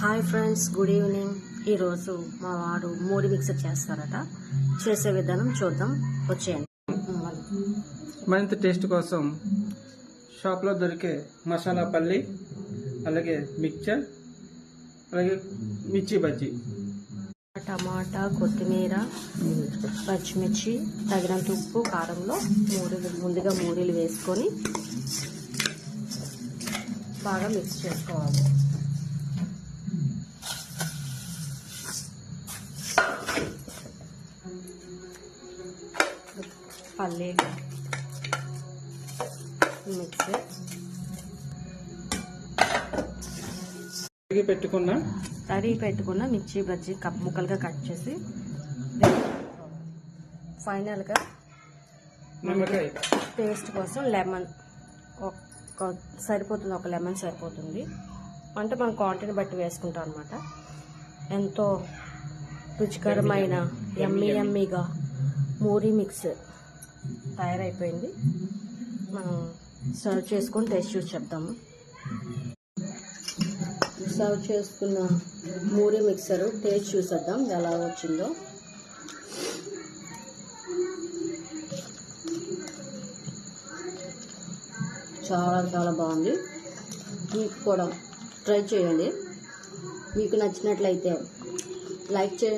Hi friends good evening. ఈరోజు మా వాడు మూడి మిక్సర్ చేస్తారట. చేసే విధానం చూద్దాం. వచ్చేయండి. మరింత టేస్ట్ కోసం షాప్లో దొరికే మసాలా పల్లి అలాగే మిక్చర్ అలాగే మిర్చి బజ్జీ. టమాటా కొత్తిమీర పచ్చిమిర్చి తగినంత ఉప్పు కారంలో మూరీలు ముందుగా మూరీలు వేసుకొని బాగా మిక్స్ చేసుకోవాలి. పల్లీలు. మిక్సీ. కడిగి పెట్టుకున్న? తరిగి పెట్టుకున్న మిర్చి బజ్జీ కప్ ముక్కలుగా కట్ చేసి ఫైనల్గా నిమ్మకాయ. టేస్ట్ కోసం లెమన్ ఒక సరిపోతుంది ఒక లెమన్ సరిపోతుంది. అంటే మనం క్వాంటిటీ బట్టి వేసుకుంటాం అనమాట ఎంతో రుచికరమైన ఎమ్మి ఎమ్మిగా మూరీ మిక్స్. తయారైపోయింది. మనం సర్వ్ చేసుకొని టేస్ట్ చూసి చెప్తాము సర్వ్ చేసుకున్న మూరీ మిక్సర్ టేస్ట్ చూసేద్దాం ఎలా వచ్చిందో. చాలా చాలా బాగుంది. మీకు కూడా ట్రై చేయండి. మీకు నచ్చినట్లయితే లైక్ చేయండి.